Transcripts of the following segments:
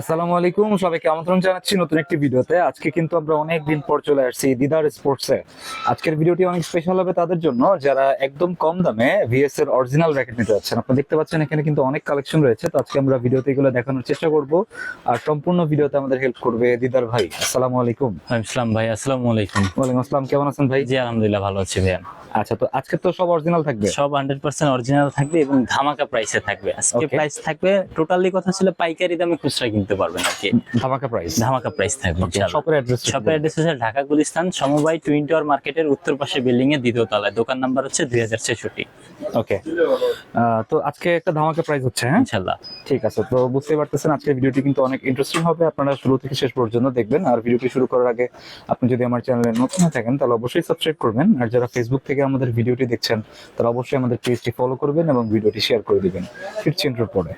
আসসালামু আলাইকুম। সবাইকে আমন্ত্রণ জানাচ্ছি নতুন একটি ভিডিওতে। আজকে কিন্তু আমরা অনেক দিন পর চলে আসছি দিদার স্পোর্টসে আজকের ভিডিওটি অনেক স্পেশাল হবে তাদের জন্য। যারা একদম কম দামে ভিএস এর অরিজিনাল র্যাকেট নিতে যাচ্ছেন আপনারা দেখতে পাচ্ছেন এখানে কিন্তু অনেক কালেকশন রয়েছে। তো আজকে আমরা ভিডিওতে এগুলো দেখানোর চেষ্টা করব। আর সম্পূর্ণ ভিডিওতে আমাদের হেল্প করবে দিদার ভাই। আসসালামু আলাইকুম। ইসলাম ভাই আসসালামু আলাইকুম। ওয়ালাইকুম আসসালাম। কেমন আছেন ভাই? জি আলহামদুলিল্লাহ ভালো আছি ভাইয়া। আচ্ছা তো আজকে তো সব অরিজিনাল থাকবে? সব হান্ড্রেড পার্সেন্ট অরিজিনাল থাকবে এবং ধামাকা প্রাইসে থাকবে। আজকে প্রাইস থাকবে টোটালি কথা ছিল পাইকারি দামে খুচরা কিনতে পারবেন আর কি। ধামাকা প্রাইস ধামাকা প্রাইস থাকবে শপের অ্যাড্রেস শপের অ্যাড্রেস হচ্ছে ঢাকা গুলিস্তান সমবায় টুইন টাওয়ার মার্কেটের উত্তর পাশে বিল্ডিং এর দ্বিতীয় তলায়। দোকান নাম্বার হচ্ছে দুই হাজার ছেষট্টি। ওকে তো আজকে একটা ধামাকা প্রাইস হচ্ছে হ্যাঁ? ইনশাল্লাহ ঠিক আছে তো বুঝতে পারতেছেন আজকের ভিডিওটি কিন্তু অনেক ইন্টারেস্টিং হবে। আপনারা শুরু থেকে শেষ পর্যন্ত দেখবেন। আর ভিডিওটি শুরু করার আগে আপনি যদি আমার চ্যানেলে নতুন থাকেন তাহলে অবশ্যই সাবস্ক্রাইব করবেন। আর যারা ফেসবুক থেকে আমাদের ভিডিওটি দেখছেন তারা অবশ্যই আমাদের পেজটি ফলো করবেন এবং ভিডিওটি শেয়ার করে দিবেন। ফিরছি ইন্টার পরে।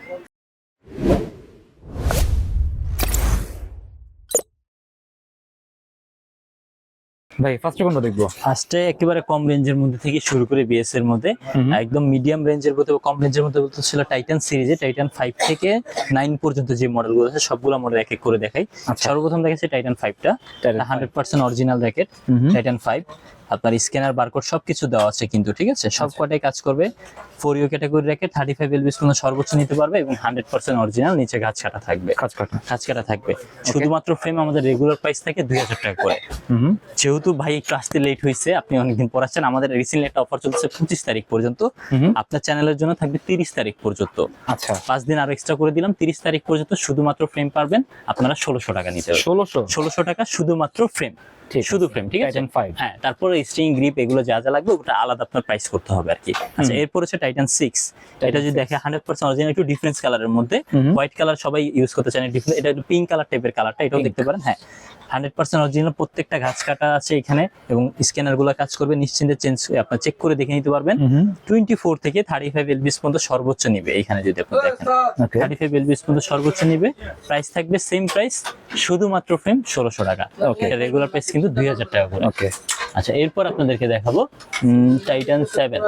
ভাই ফার্স্টে কোনটা দেখব? ফার্স্টে একেবারে কম রেঞ্জের মধ্যে থেকে শুরু করে বিএস এর মধ্যে। একদম মিডিয়াম রেঞ্জের মধ্যে কম রেঞ্জের মধ্যে বলতে ছিল টাইটান সিরিজে টাইটান ফাইভ থেকে নাইন পর্যন্ত যে মডেলগুলো আছে সবগুলো মডেল এক এক করে দেখাই। আচ্ছা। সর্বপ্রথম দেখাচ্ছি টাইটান ফাইভটা হান্ড্রেড পার্সেন্ট অরিজিনাল দেখে টাইটান ফাইভ আপনার স্ক্যানার বারকোড সবকিছু দেওয়া আছে কিন্তু ঠিক আছে? সব আচ্ছা। কটাই কাজ করবে। Four U category racket thirty five lbs পর্যন্ত সর্বোচ্চ নিতে পারবে এবং হান্ড্রেড পার্সেন্ট অরিজিনাল নিচে গাছ কাটা থাকবে। গাছ কাটা। থাকবে। শুধুমাত্র ফ্রেম আমাদের রেগুলার প্রাইস থাকে দুই হাজার টাকা করে। যেহেতু ভাই একটু আসতে লেট হয়েছে আপনি অনেকদিন পর পড়াচ্ছেন আমাদের রিসেন্টলি একটা অফার চলছে পঁচিশ তারিখ পর্যন্ত। আপনার চ্যানেলের জন্য থাকবে তিরিশ তারিখ পর্যন্ত। আচ্ছা। পাঁচ দিন আরও এক্সট্রা করে দিলাম তিরিশ তারিখ পর্যন্ত শুধুমাত্র ফ্রেম পারবেন আপনারা ষোলোশো টাকা নিতে ষোলোশো? ষোলোশো টাকা শুধুমাত্র ফ্রেম শুধু ফ্রেম ঠিক আছে? হ্যাঁ তারপরে স্ট্রিং গ্রিপ এগুলো যা যা লাগবে ওটা আলাদা আপনার প্রাইস করতে হবে আর কি। আচ্ছা এরপর হচ্ছে টাইটান সিক্স এটা যদি দেখে হান্ড্রেড পার্সেন্ট অরিজিনাল একটু ডিফারেন্স কালারের মধ্যে। হোয়াইট কালার সবাই ইউজ করতে চান এটা পিঙ্ক কালার টাইপের কালারটা এটাও দেখতে পারেন হ্যাঁ। হান্ড্রেড পার্সেন্ট অরিজিনাল প্রত্যেকটা গাছ কাটা আছে এখানে এবং স্ক্যানারগুলো কাজ করবে নিশ্চিন্তে চেঞ্জ আপনার চেক করে দেখে নিতে পারবেন। টোয়েন্টি ফোর থেকে থার্টি ফাইভ এলবিস পর্যন্ত সর্বোচ্চ নিবে এখানে যদি আপনি দেখেন। থার্টি ফাইভ এলবিস পর্যন্ত সর্বোচ্চ নিবে। প্রাইস থাকবে সেম প্রাইস শুধুমাত্র ফ্রেম ষোলোশো টাকা। রেগুলার প্রাইস কিন্তু দুই হাজার টাকা করে। ওকে আচ্ছা এরপর আপনাদেরকে দেখাবো টাইটান সেভেন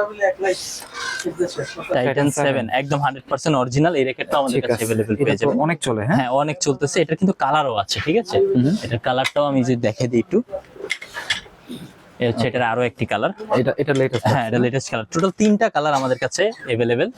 টাইটান সেভেন একদম হান্ড্রেড পার্সেন্ট অরিজিনাল এই র্যাকেটটা আমাদের কাছে অ্যাভেলেবল পেয়ে তো যাবেন। অনেক চলে হ্যাঁ? হ্যাঁ অনেক চলতেছে। এটা কিন্তু কালারও আছে ঠিক আছে। এটার কালারটাও আমি যদি দেখে দিই একটু। হচ্ছে এটার আরও একটি কালার এটা এটা লেটেস্ট হ্যাঁ এটা লেটেস্ট কালার টোটাল তিনটা কালার আমাদের কাছে অ্যাভেলেবেল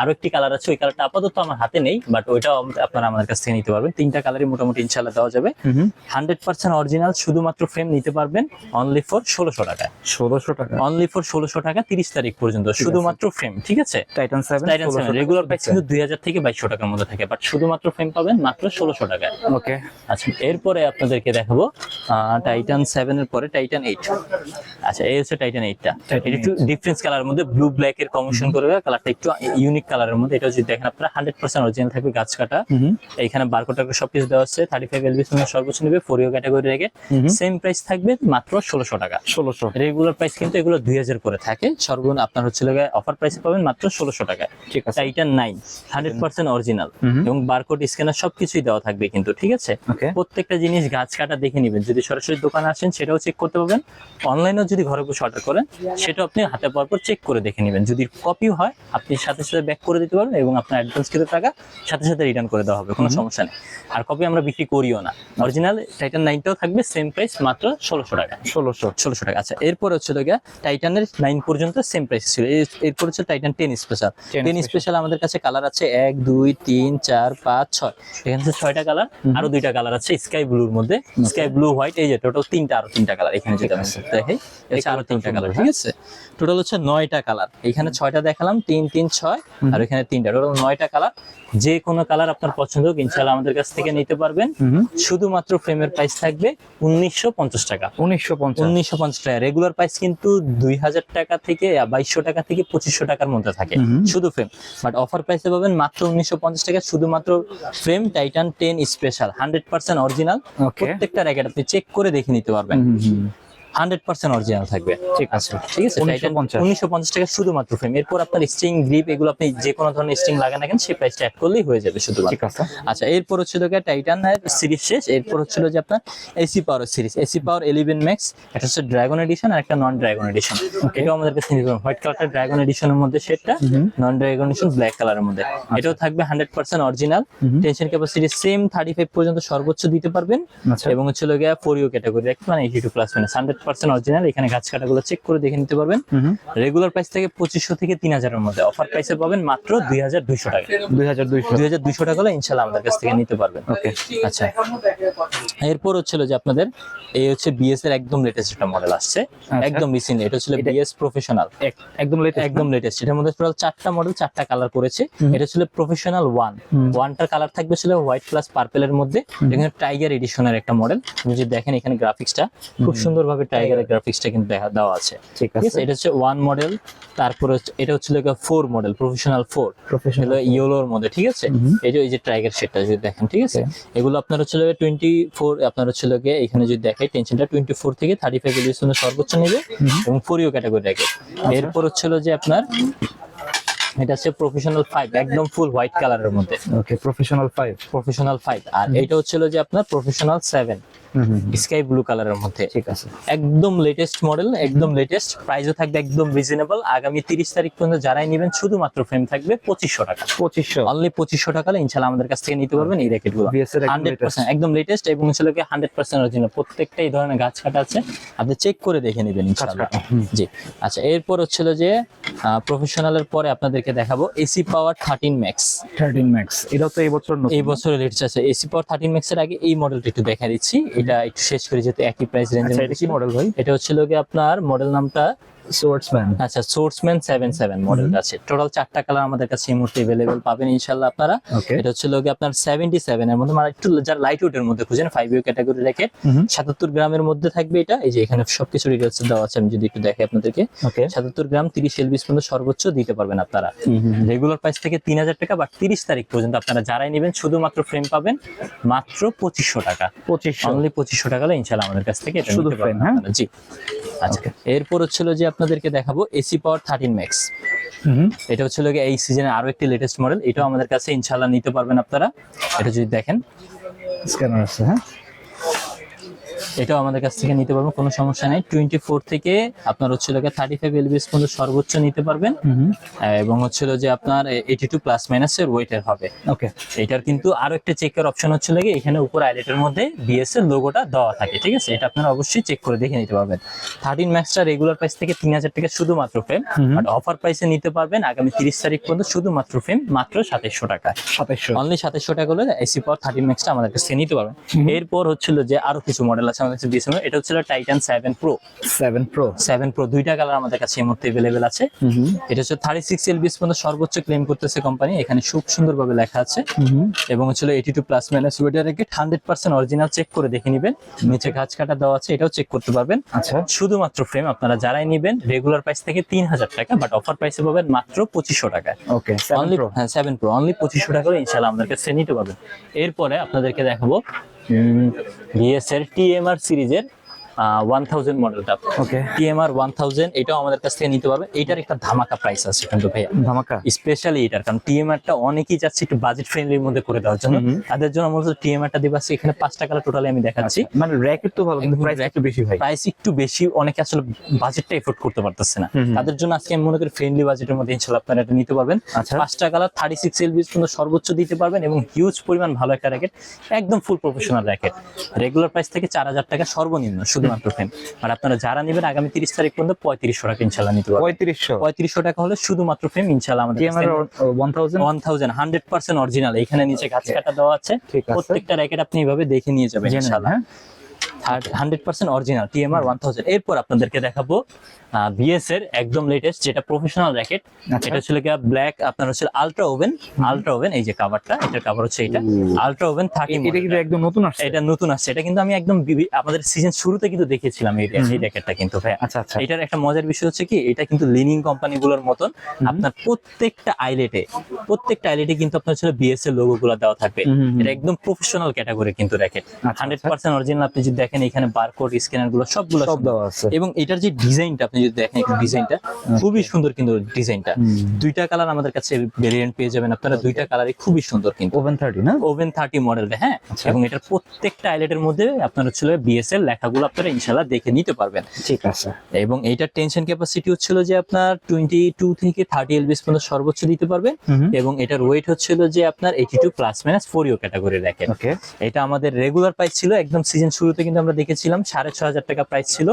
আরও একটি কালার আছে ওই কালারটা আপাতত আমার হাতে নেই বাট ওইটাও আম- আপনারা আমাদের কাছ থেকে নিতে পারবেন। তিনটা কালারই মোটামুটি ইনশাল্লাহ দেওয়া যাবে। হুম হান্ড্রেড পার্সেন্ট অরিজিনাল শুধুমাত্র ফ্রেম নিতে পারবেন অনলি ফর ষোলোশো টাকা ষোলোশো টাকা। অনলি ফর ষোলোশো টাকা তিরিশ তারিখ পর্যন্ত শুধুমাত্র ফ্রেম ঠিক আছে? Titan seven Titan seven regular price কিন্তু দুই হাজার থেকে বাইশশো টাকার মধ্যে থাকে বাট শুধুমাত্র ফ্রেম পাবেন মাত্র ষোলোশো টাকায়। ওকে আচ্ছা এরপরে আপনাদেরকে দেখাবো টাইটান সেভেন এর পরে টাইটান এইট আচ্ছা এই হচ্ছে টাইটান এইটটা এটা একটু ডিফারেন্স কালারের মধ্যে ব্লু ব্ল্যাক এর কমিশন করে কালারটা একটু ইউনিক কালারের মধ্যে। এটা যদি দেখেন আপনারা হান্ড্রেড পার্সেন্ট অরিজিনাল থাকবে গাছ কাটা। বারকোড টাকা সব কিছু দেওয়া আছে থার্টি ফাইভ এলবি সর্বোচ্চ নেবে ফোরিও ক্যাটাগরি রেখে। সেম প্রাইস থাকবে মাত্র ষোলোশো টাকা। ষোলোশো। রেগুলার প্রাইস কিন্তু এগুলো দুই হাজার করে থাকে। সর্বনিম্ন আপনার হচ্ছে অফার প্রাইসে পাবেন মাত্র ষোলোশো টাকা ঠিক আছে। Titan nine hundred percent original এবং বারকোড স্ক্যানার সবকিছুই দেওয়া থাকবে কিন্তু ঠিক আছে? প্রত্যেকটা জিনিস গাছ কাটা দেখে নেবেন। যদি সরাসরি দোকানে আসেন সেটাও চেক করতে পারবেন। অনলাইনেও যদি ঘরে বসে অর্ডার করেন সেটা আপনি হাতে পাওয়ার পর চেক করে দেখে নেবেন। যদি কপি হয় আপনি সাথে সাথে ব্যাক করে দিতে পারবেন এবং আপনার অ্যাডভান্স টাকা সাথে সাথে রিটার্ন করে দেওয়া হবে কোনো সমস্যা নেই। আর কপি আমরা বিক্রি করিও না। অরিজিনাল টাইটান নাইনটাও থাকবে সেম প্রাইস মাত্র ষোলোশো টাকা। ষোলোশো। ষোলোশো টাকা। আচ্ছা এরপর হচ্ছে গিয়া টাইটানের নাইন পর্যন্ত সেম প্রাইস ছিল। এর- এরপর হচ্ছে Titan ten special ten special আমাদের কাছে কালার আছে এক দুই তিন চার পাঁচ ছয়। এখানে হচ্ছে ছয়টা কালার আরও দুইটা কালার আছে স্কাই ব্লুর মধ্যে। স্কাই ব্লু হোয়াইট এই যে টোটাল তিনটা আরও তিনটা কালার এখানে যেটা আমি দেখাই। হচ্ছে আরও তিনটা কালার ঠিক আছে? টোটাল হচ্ছে নয়টা কালার এখানে ছয়টা দেখালাম তিন তিন ছয় আর এখানে তিনটা। টোটাল নয়টা কালার যে কোনো কালার আপনার পছন্দ হোক ইনশাল্লাহ আমাদের কাছ থেকে নিতে পারবেন। শুধুমাত্র ফ্রেমের প্রাইস থাকবে উনিশশো পঞ্চাশ টাকা। উনিশশো উনিশশো পঞ্চাশ টাকা। রেগুলার প্রাইস কিন্তু দুই হাজার টাকা থেকে বাইশশো টাকা থেকে পঁচিশশো টাকার মধ্যে থাকে। শুধু ফ্রেম বাট অফার প্রাইসে পাবেন মাত্র উনিশশো পঞ্চাশ টাকা শুধুমাত্র frame Titan ten special hundred percent original প্রত্যেকটা র্যাকেট আপনি চেক করে দেখে নিতে পারবেন। হান্ড্রেড পার্সেন্ট অরিজিনাল থাকবে। ঠিক আছে। ঠিক আছে উনিশশো পঞ্চাশ। টাকা শুধুমাত্র ফ্রেম এরপর আপনার স্ট্রিং গ্রিপ এগুলো আপনি যে কোনো ধরনের স্ট্রিং লাগান না কেন সেই প্রাইসটা অ্যাড করলেই হয়ে যাবে শুধুমাত্র। ঠিক আছে। আচ্ছা এরপর টাইটানের সিরিজ শেষ। এরপর হচ্ছিল যে আপনার AC power series AC power eleven max এটা হচ্ছে ড্রাগন এডিশন আর একটা নন ড্রাগন এডিশন এটাও আমাদের কাছে হোয়াইট কালারটা ড্রাগন এডিশনের মধ্যে সেটটা নন ড্রাগন এডিশন ব্ল্যাক কালারের মধ্যে। আচ্ছা। এটাও থাকবে hundred percent original tension capacity same thirty five পর্যন্ত সর্বোচ্চ দিতে পারবেন। আচ্ছা। এবং হচ্ছিল গিয়ে ফোরিও ক্যাটাগরি মানে eighty two plus minus hundred percent original এখানে গাছ কাটাগুলো চেক করে দেখে নিতে পারবেন। রেগুলার প্রাইস থেকে পঁচিশশো থেকে তিন হাজারের মধ্যে। অফার প্রাইসে পাবেন মাত্র দুই হাজার দুইশো টাকা। দুই হাজার দুইশো। দুই হাজার দুইশো টাকা হলে ইনশাল্লাহ আমাদের কাছ থেকে নিতে পারবেন। ওকে আচ্ছা। এরপর হচ্ছিল যে আপনাদের এই হচ্ছে বিএস এর একদম লেটেস্ট একটা মডেল আসছে। একদম রিসেন্টলি এটা এটা- বিএস প্রফেশনাল একদম লেট একদম লেটেস্ট এটার মধ্যে টোটাল চারটা মডেল চারটা কালার করেছে। এটা ছিল প্রফেশনাল ওয়ান ওয়ানটার কালার থাকবে ছিল হোয়াইট প্লাস পার্পেলের মধ্যে। এখানে টাইগার এডিশনের একটা মডেল যদি দেখেন এখানে গ্রাফিক্সটা খুব সুন্দরভাবে টাইগারের গ্রাফিক্সটা কিন্তু দেখা দেওয়া আছে। ঠিক আছে? এটা হচ্ছে ওয়ান মডেল তারপর হচ্ছে- এটা হচ্ছিল four model professional four professional ইয়েলোর মধ্যে ঠিক আছে? এই যে এই যে টাইগার শেডটা যদি দেখেন ঠিক আছে? এগুলো আপনার হচ্ছে টোয়েন্টি ফোর আপনার হচ্ছে এখানে যদি দেখাই টেনশনটা টোয়েন্টি ফোর থেকে থার্টি ফাইভ সর্বোচ্চ নেবে এবং ফোরিও ক্যাটাগরি রাখে এরপর হচ্ছিল যে আপনার এটা হচ্ছে প্রফেশনাল ফাইভ একদম ফুল হোয়াইট কালারের মধ্যে। Okay professional five professional five আর এটা হচ্ছিল যে আপনার প্রফেশনাল সেভেন স্কাই ব্লু কালারের মধ্যে। ঠিক আছে। একদম লেটেস্ট মডেল একদম লেটেস্ট প্রাইসও থাকবে একদম রিজনেবল আগামী তিরিশ তারিখ পর্যন্ত যারাই নেবেন শুধুমাত্র ফ্রেম থাকবে পঁচিশশো টাকা। পঁচিশশো। অনলি পঁচিশশো টাকা ইনশাল্লাহ আমাদের কাছ থেকে নিতে পারবেন এই র্যাকেটগুলো। হান্ড্রেড। পার্সেন্ট একদম লেটেস্ট এবং ছিল কি হান্ড্রেড পার্সেন্ট অরিজিনাল প্রত্যেকটা এই ধরনের গাছ কাটা আছে। আপনি চেক করে দেখে নেবেন ইনশাল্লাহ জি। আচ্ছা এরপর হচ্ছিল যে প্রফেশনালের পরে আপনাদেরকে দেখাবো AC power thirteen max thirteen max এটা তো এই বছর এই বছরের লেটেস্ট আছে এসি পাওয়ার থার্টিন ম্যাক্স এর আগে এই মডেলটা একটু দেখা দিচ্ছি। এটা একটু শেষ করে যেতে একই প্রাইস রেঞ্জ এটা রেঞ্জে কি মডেল ভাই? এটা হচ্ছিল গিয়ে আপনার মডেল নামটা সোয়ার্ডসম্যান আচ্ছা সোর্সম্যান সেভেন সেভেন মডেলটা আছে। টোটাল চারটা কালার আমাদের কাছে এই মুহূর্তে এভেলেবেল পাবেন ইনশাল্লাহ আপনারা। এটা হচ্ছে লোকে আপনার সেভেন্টি সেভেন এর মধ্যে। মানে একটু যারা লাইট মধ্যে খুঁজেন ফাইভ ইউ ক্যাটাগরি র্যাকেট সাতাত্তর গ্রামের মধ্যে থাকবে এটা। এই যে এখানে সবকিছু ডিটেলস দেওয়া আছে আমি যদি একটু দেখাই আপনাদেরকে। ওকে সাতাত্তর গ্রাম তিরিশ এলবিস পর্যন্ত সর্বোচ্চ দিতে পারবেন আপনারা। রেগুলার প্রাইস থেকে তিন হাজার টাকা বা তিরিশ তারিখ পর্যন্ত আপনারা যারাই নেবেন শুধুমাত্র ফ্রেম পাবেন মাত্র পঁচিশশো টাকা। পঁচিশশো। অনলি পঁচিশশো টাকা হলে ইনশাল্লাহ আমাদের কাছ থেকে এটা শুধু frame, হ্যাঁ? জি। আচ্ছা এরপর হচ্ছিল যে আপনাদেরকে দেখাবো এসি পাওয়ার থার্টিন ম্যাক্স এটা হচ্ছিল লোকে এই সিজনে আরও একটি লেটেস্ট মডেল এটাও আমাদের কাছে ইনশাল্লাহ নিতে পারবেন আপনারা। এটা যদি দেখেন। স্ক্যানার আছে হ্যাঁ। এটাও আমাদের কাছ থেকে নিতে পারবেন কোনো সমস্যা নাই। টোয়েন্টি ফোর থেকে আপনার হচ্ছে লোকে থার্টি ফাইভ এলবিএস পর্যন্ত সর্বোচ্চ নিতে পারবেন। এবং হচ্ছিল যে আপনার এইটি টু প্লাস মাইনাসের ওয়েটের হবে। ওকে এটার কিন্তু আরও একটা চেকের অপশন হচ্ছে লাগে এখানে উপর আইলেটের মধ্যে বিএস এর লোগোটা দেওয়া থাকে ঠিক আছে? এটা আপনারা অবশ্যই চেক করে দেখে নিতে পারবেন। থার্টিন ম্যাক্সটা রেগুলার প্রাইস থেকে তিন হাজার টাকা শুধুমাত্র ফ্রেম বাট অফার প্রাইসে নিতে পারবেন আগামী তিরিশ তারিখ পর্যন্ত শুধুমাত্র ফ্রেম মাত্র সাতাইশশো টাকা। সাতাইশশো। অনলি সাতাইশশো টাকা হলে এসি পাওয়ার থার্টিন ম্যাক্সটা আমাদের কাছে নিতে পারবেন। এরপর হচ্ছিল যে আরও কিছু মডেল আছে আমাদের কাছে এর। এটা হচ্ছিল Titan seven pro seven pro seven pro দুইটা কালার আমাদের কাছে এই মুহূর্তে এভেলেবেল আছে। এটা হচ্ছে থার্টি সিক্স এল এলবিএস পর্যন্ত সর্বোচ্চ ক্লেম করতেছে কোম্পানি এখানে খুব সুন্দরভাবে লেখা আছে। এবং হচ্ছিল eighty two plus minus waiter racket hundred percent original check করে দেখে নেবেন। নিচে গাছ কাটা দেওয়া আছে এটাও চেক করতে পারবেন। আচ্ছা। শুধুমাত্র ফ্রেম আপনারা যারাই নেবেন রেগুলার প্রাইস থেকে তিন হাজার টাকা বাট অফার প্রাইসে পাবেন মাত্র পঁচিশশো টাকায় ওকে সেভেন অনলি প্রো হ্যাঁ সেভেন প্রো অনলি পঁচিশশো টাকা ইনশাল্লাহ আমাদের কাছে নিতে পারবেন এরপরে আপনাদেরকে দেখাবো বিএস এর টিএমআর সিরিজের ওয়ান থাউজেন্ড মডেলটা ওকে টিএমআর ওয়ান থাউজেন্ড এটাও আমাদের কাছ থেকে নিতে পারবেন এটার একটা ধামাকা প্রাইস আছে কিন্তু ভাইয়া। ধামাকা? স্পেশালি এটার কারণ টিএমআর টা অনেকেই চাচ্ছে একটু বাজেট ফ্রেন্ডলির মধ্যে করে দেওয়ার জন্য। তাদের জন্য মূলত টিএমআর টা দিবা এখানে পাঁচটা কালার টোটালি আমি দেখাচ্ছি। মানে র্যাকেট তো ভালো কিন্তু প্রাইস একটু বেশি ভাই। প্রাইস একটু বেশি অনেকে আসলে বাজেটটা এফোর্ড করতে পারতেছে না। তাদের জন্য আজকে আমি মনে করি ফ্রেন্ডলি বাজেটের মধ্যে ইনশাল্লাহ আপনারা এটা নিতে পারবেন। আচ্ছা। পাঁচটা কালার থার্টি সিক্স এলবিস পর্যন্ত সর্বোচ্চ দিতে পারবেন এবং হিউজ পরিমাণ ভালো একটা র্যাকেট একদম full professional racket regular price থেকে চার হাজার টাকা সর্বনিম্ন। শুধুমাত্র ফ্রেম আর আপনারা যারা নেবেন আগামী তিরিশ তারিখ পর্যন্ত পঁয়ত্রিশশো টাকা ইনশাল্লাহ নিতে পারবেন। পঁয়ত্রিশশো? পঁয়ত্রিশশো টাকা হলে শুধুমাত্র ফ্রেম ইনশাল্লাহ আমাদের one thousand one thousand hundred percent original এখানে নিচে গাছ কাটা দেওয়া আছে। প্রত্যেকটা র্যাকেট আপনি এভাবে দেখে নিয়ে যাবেন ইনশাল্লাহ। Hundred percent original TMR one thousand এরপর আপনাদেরকে দেখাবো বিএস এর একদম লেটেস্ট যেটা প্রফেশনাল র্যাকেট আচ্ছা। এটা ছিল গিয়া ব্ল্যাক আপনার হচ্ছে আলট্রা ওভেন আলট্রা ওভেন এই যে কাভারটা এটার কাভার হচ্ছে এটা। আলট্রা ওভেন থার্টি এটা কিন্তু একদম নতুন আসছে। এটা নতুন আসছে। এটা কিন্তু আমি একদম আমাদের সিজন শুরুতে কিন্তু দেখেছিলাম এই এই র্যাকেটটা কিন্তু ভাই আচ্ছা আচ্ছা। এটার একটা মজার বিষয় হচ্ছে কি এটা কিন্তু লিনিং কোম্পানিগুলোর মতন আপনার প্রত্যেকটা আইলেটে প্রত্যেকটা আইলেটে কিন্তু আপনার ছিল বিএস এর লোগো গুলো দেওয়া থাকবে। এটা একদম প্রফেশনাল ক্যাটাগরি কিন্তু র্যাকেট হান্ড্রেড। পার্সেন্ট অরিজিনাল আপনি যদি দেখেন এখানে বারকোড স্ক্যানারগুলো সবগুলো সব। দেওয়া আছে। এবং এটার যে ডিজাইনটা আপনি যদি দেখেন একটু ডিজাইনটা খুবই সুন্দর কিন্তু ডিজাইনটা। দুইটা কালার আমাদের কাছে ভেরিয়েন্ট পেয়ে যাবেন আপনারা দুইটা কালারই খুবই সুন্দর কিন্তু। ওভেন থার্টি না? ওভেন থার্টি মডেলটা হ্যাঁ? আচ্ছা। এবং এটার প্রত্যেকটা আইলেটের মধ্যে আপনার হচ্ছিল বিএসএল লেখাগুলো আপনারা ইনশাল্লাহ দেখে নিতে পারবেন। ঠিক আছে। এবং এইটার টেনশন ক্যাপাসিটি হচ্ছিল যে আপনার টোয়েন্টি টু থেকে থার্টি এলবিএস পর্যন্ত সর্বোচ্চ দিতে পারবেন। এবং এটার ওয়েট হচ্ছিল যে আপনার eighty two plus minus four U category রাখেন ওকে এটা আমাদের রেগুলার প্রাইস ছিল একদম সিজন শুরুতে কিন্তু আমরা দেখেছিলাম সাড়ে ছ হাজার টাকা প্রাইস ছিল।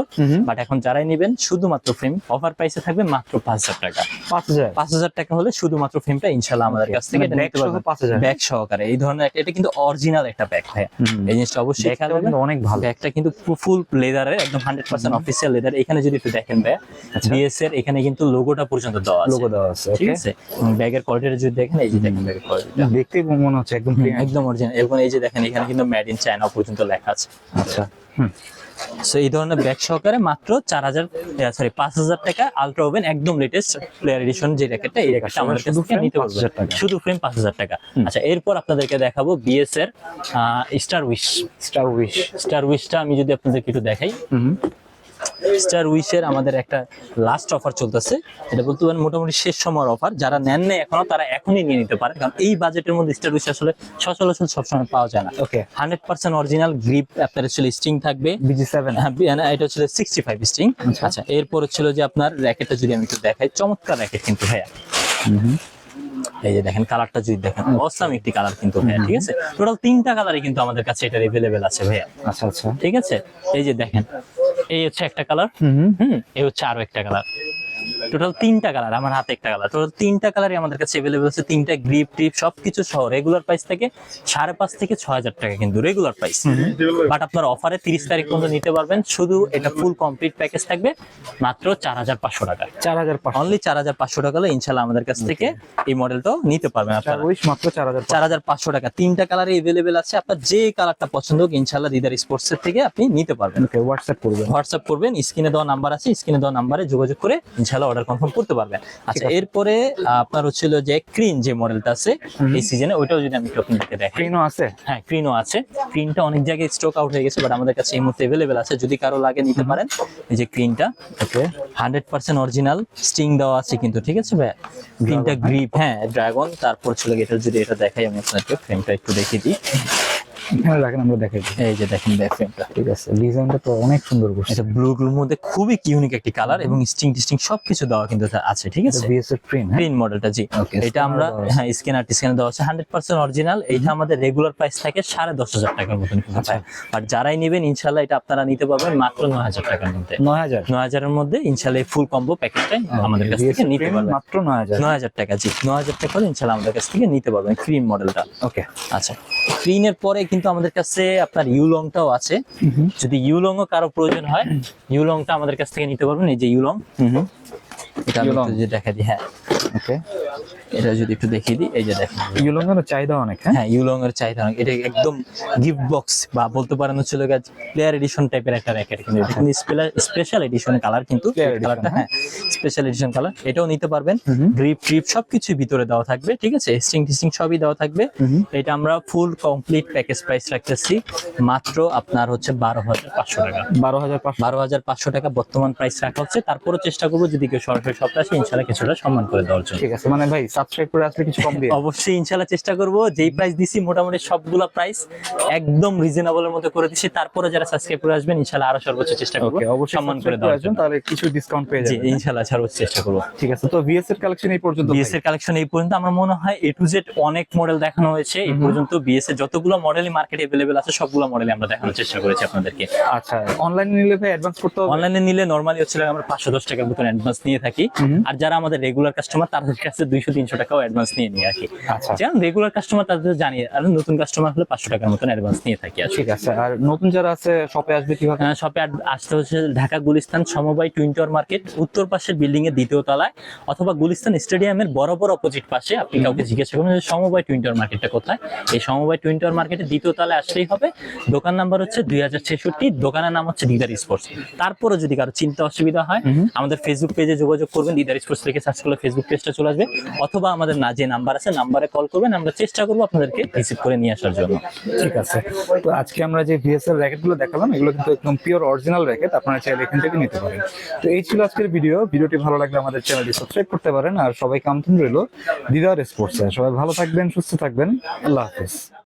বাট এখন যারাই নেবেন শুধুমাত্র ফ্রেম অফার প্রাইসে থাকবে মাত্র পাঁচ হাজার টাকা। পাঁচ হাজার। পাঁচ হাজার টাকা হলে শুধুমাত্র ফ্রেমটা ইনশাল্লাহ আমাদের কাছ থেকে মানে ব্যাগ সহকারে। এই ধরনের এটা কিন্তু অরিজিনাল একটা ব্যাগ ভাইয়া। এই জিনিসটা অবশ্যই খেয়াল রাখবেন। অনেক ভালো। ব্যাগটা কিন্তু ফুল লেদারের একদম হান্ড্রেড পার্সেন্ট অফিসিয়াল লেদার এখানে যদি একটু দেখেন ভাইয়া বিএস এর এখানে কিন্তু লোগোটা পর্যন্ত দেওয়া আছে। লোগো দেওয়া আছে ঠিক আছে? ব্যাগের কোয়ালিটিটা যদি দেখেন এই যে দেখেন ব্যাগের কোয়ালিটিটা দেখতে মনে হচ্ছে একদম একদম অরিজিনাল এবং এই যে দেখেন এখানে কিন্তু মেড ইন চায়না পর্যন্ত লেখা আছে। আচ্ছা। হুম। সো এই ধরনের ব্যাগ সহকারে মাত্র চার হাজার সরি পাঁচ হাজার টাকা আলট্রা ওভেন একদম লেটেস্ট প্লেয়ার এডিশন যে র্যাকেটটা এই র্যাকেটটা আমাদের কাছ নিতে 5,000 টাকা। শুধু ফ্রেম পাঁচ হাজার টাকা। আচ্ছা এরপর আপনাদেরকে দেখাবো বিএস এর star wish star wish star wish আমি যদি আপনাদেরকে একটু দেখাই। স্টার উইশের আমাদের একটা লাস্ট অফার চলতেছে। এটা বলতে পারেন মোটামুটি শেষ সময়ের অফার যারা নেন নাই এখনও তারা এখনই নিয়ে নিতে পারে। কারণ এই বাজেটের মধ্যে স্টার উইশ আসলে সচরাচর সবসময় পাওয়া যায় না। Okay hundred percent original grip আপনার ছিল স্ট্রিং থাকবে। বিজি সেভেন হ্যাঁ এটা হচ্ছিল সিক্সটি ফাইভ স্ট্রিং আচ্ছা এরপর হচ্ছিল যে আপনার র্যাকেটটা যদি আমি একটু দেখাই চমৎকার র্যাকেট কিন্তু ভাইয়া। এই যে দেখেন কালারটা যদি দেখেন অসাম একটি কালার কিন্তু ভাইয়া ঠিক আছে? টোটাল তিনটা কালারই কিন্তু আমাদের কাছে এটা এভেলেবেল আছে ভাইয়া। আচ্ছা আচ্ছা। ঠিক আছে? এই যে দেখেন এই হচ্ছে একটা কালার হুম হুম। এই হচ্ছে আরও একটা কালার টোটাল তিনটা কালার আমার হাতে একটা কালার টোটাল তিনটা কালারই আমাদের কাছে অ্যাভেলেবল আছে। তিনটা গ্রিপ টিপ সবকিছু সহ রেগুলার প্রাইস থেকে সাড়ে পাঁচ থেকে ছয় হাজার টাকা কিন্তু রেগুলার প্রাইস বাট আপনার অফারে তিরিশ তারিখ পর্যন্ত নিতে পারবেন। শুধু এটা ফুল কমপ্লিট প্যাকেজ থাকবে মাত্র চার হাজার পাঁচশো টাকা। চার হাজার পাঁচশো। অনলি চার হাজার পাঁচশো টাকা হলে ইনশাল্লাহ আমাদের কাছ থেকে এই মডেলটাও নিতে পারবেন আপনারা। মাত্র চার হাজার চার হাজার পাঁচশো টাকা। তিনটা কালারে এভেলেবেল আছে। আপনার যে কালারটা পছন্দ হোক ইনশাল্লাহ দিদার স্পোর্টস এর থেকে আপনি নিতে পারবেন। হোয়াটসঅ্যাপ করবেন। হোয়াটসঅ্যাপ করবেন স্ক্রিনে দেওয়া নাম্বার আছে স্ক্রিনে দেওয়া নাম্বারে যোগাযোগ করে ইনশাআল্লাহ অর্ডার কনফার্ম করতে পারবেন। আচ্ছা এরপরে আপনার হচ্ছিল যে ক্রিন যে মডেলটা আছে এই সিজনে ওইটাও যদি আমি একটু আপনাদেরকে দেখাই। স্ক্রিনও আছে? হ্যাঁ ক্রিনও আছে। ক্রিনটা অনেক জায়গায় স্টক আউট হয়ে গেছে বাট আমাদের কাছে এই মুহূর্তে অ্যাভেলেবেল আছে। যদি কারও লাগে নিতে পারেন এই যে ক্রিনটা okay. Hundred percent original string দেওয়া আছে কিন্তু ঠিক আছে ভাই ক্রিনটা গ্রিপ হ্যাঁ। ড্রাগন তারপর ছিল এটা যদি এটা দেখাই আমি আপনাদেরকে ফ্রেমটা একটু দেখিয়ে দিই। এখানে রাখেন আমরা দেখাই এই যে দেখেন ব্যাক ফ্রেমটা ঠিক আছে ডিজাইনটা তো অনেক সুন্দর করছে। এটা ব্লু গ্লুর মধ্যে খুবই ইউনিক একটি কালার এবং স্টিং টিস্টিং সবকিছু দেওয়া কিন্তু আছে ঠিক আছে? বিএস প্রিন্ট হ্যাঁ? প্রিন্ট মডেলটা জি। এটা আমরা হ্যাঁ স্ক্যানার স্ক্যানার দেওয়া আছে। হান্ড্রেড পার্সেন্ট অরিজিনাল এটা আমাদের রেগুলার প্রাইস থাকে সাড়ে দশ হাজার টাকার মতন আচ্ছা। আর যারাই নেবেন ইনশাল্লাহ এটা আপনারা নিতে পারবেন মাত্র নয় হাজার টাকার মধ্যে। নয় হাজার? নয় হাজারের মধ্যে ইনশাল্লাহ ফুল কম্বো প্যাকেজটাই আমাদের কাছ থেকে নিতে পারবেন। মাত্র নয় হাজার। টাকা জি। নয় হাজার টাকা হলে ইনশাল্লাহ আমাদের কাছ থেকে নিতে পারবেন ক্রিম মডেলটা ওকে আচ্ছা। ক্রিনের পরে কিন্তু আমাদের কাছে আপনার ইউলংটাও আছে। যদি ইউলংও কারও প্রয়োজন হয় ইউলংটা আমাদের কাছ থেকে নিতে পারবেন এই যে ইউলং। এটা আমি যদি দেখা দিই হ্যাঁ। ওকে। এটা যদি একটু দেখিয়ে দিই এই যে দেখেন। ইউলঙ্গের চাহিদা অনেক হ্যাঁ? হ্যাঁ ইউলং এর চাহিদা অনেক। এটা একদম গিফট বক্স বা বলতে পারেন হচ্ছে প্লেয়ার এডিশন টাইপের একটা র্যাকেট কিন্তু এটা স্পেশাল এডিশন কালার কিন্তু কালারটা হ্যাঁ স্পেশাল এডিশন কালার এটাও নিতে পারবেন। গ্রিপ ট্রিপ সবকিছু ভিতরে দেওয়া থাকবে ঠিক আছে? স্ট্রিং টিস্টিং সবই দেওয়া থাকবে। এটা আমরা ফুল কমপ্লিট প্যাকেজ প্রাইস রাখতেছি মাত্র আপনার হচ্ছে বারো হাজার পাঁচশো টাকা। বারো হাজার বারো হাজার পাঁচশো টাকা বর্তমান প্রাইস রাখা হচ্ছে। তারপরও চেষ্টা করব যদি কেউ সরাসরি সপ্তাহে আসে ইনশাল্লাহ কিছুটা সম্মান করে দেওয়ার জন্য ঠিক আছে মানে ভাই সাবস্ক্রাইব করে আসলে কিছু কম দিয়ে অবশ্যই ইনশাল্লাহ চেষ্টা করব যেই প্রাইস দিছি মোটামুটি সবগুলা প্রাইস একদম রিজনেবল এর মধ্যে করে দিছি তারপরে যারা সাবস্ক্রাইব করে আসবেন ইনশাল্লাহ আরো সর্বোচ্চ চেষ্টা করব ওকে অবশ্যই সম্মান করে করে দেওয়ার আসবেন জন্য তাহলে কিছু ডিসকাউন্ট পেয়ে জি যাবেন ইনশাল্লাহ সর্বোচ্চ চেষ্টা করব ঠিক আছে তো ভিএস এর কালেকশন এই পর্যন্ত ভাই। বিএস এর কালেকশন এই পর্যন্ত আমার মনে হয় এ টু জেড অনেক মডেল দেখানো হয়েছে এই পর্যন্ত বিএস এর যতগুলো মডেলই মার্কেটে अवेलेबल আছে সবগুলো মডেলই আমরা দেখানোর চেষ্টা করেছি আপনাদেরকে আচ্ছা অনলাইনে নিলে ভাই অ্যাডভান্স করতে হবে অনলাইনে নিলে নরমালি হচ্ছে আমরা পাঁচশো দশ টাকার মতন অ্যাডভান্স নিয়ে থাকি। আর যারা আমাদের রেগুলার কাস্টমার তাদের কাছে দুইশো তিনশো টাকাও অ্যাডভান্স নিয়ে নিয়ে রাখি আচ্ছা। যেমন রেগুলার কাস্টমার তাদের জানিয়ে আর নতুন কাস্টমার হলে পাঁচশো টাকার মতন অ্যাডভান্স নিয়ে থাকি ঠিক আছে। আর নতুন যারা আছে শপে আসবে কীভাবে? শপে আসতে হচ্ছে ঢাকা গুলিস্তান সমবায় টুইন মার্কেট উত্তর পাশের বিল্ডিং এর দ্বিতীয় তলায় অথবা গুলিস্তান স্টেডিয়ামের বরাবর অপোজিট পাশে। আপনি কাউকে জিজ্ঞাসা করবেন যে সমবায় টুইন টাওয়ার মার্কেটটা কোথায়? এই সমবায় টুইন টাওয়ার মার্কেটের দ্বিতীয় তলায় আসলেই হবে। দোকান নাম্বার হচ্ছে দুই হাজার ছেষট্টি দোকানের নাম হচ্ছে দিদার স্পোর্টস তারপরে যদি কারও চিন্তা অসুবিধা হয় আমাদের ফেসবুক পেজে যোগাযোগ করবেন। দিদার স্পোর্টস লিখে সার্চ করলে ফেসবুক পেজটা চলে আসবে। অথবা আমাদের না যে নাম্বার আছে নাম্বারে কল করবেন। আমরা চেষ্টা করব আপনাদেরকে রিসিভ করে নিয়ে আসার জন্য। ঠিক আছে। তো আজকে আমরা যে ভিএস এর র্যাকেটগুলো দেখালাম, এগুলো কিন্তু একদম পিওর অরিজিনাল র্যাকেট আপনারা চাইলে এখান থেকে নিতে পারেন। তো এই ছিল আজকের ভিডিও ভিডিওটি ভালো লাগলে আমাদের চ্যানেলটি সাবস্ক্রাইব করতে পারেন। আর সবাইকে আমন্ত্রণ রইল দিদার স্পোর্টস। সবাই ভালো থাকবেন, সুস্থ থাকবেন। আল্লাহ হাফেজ।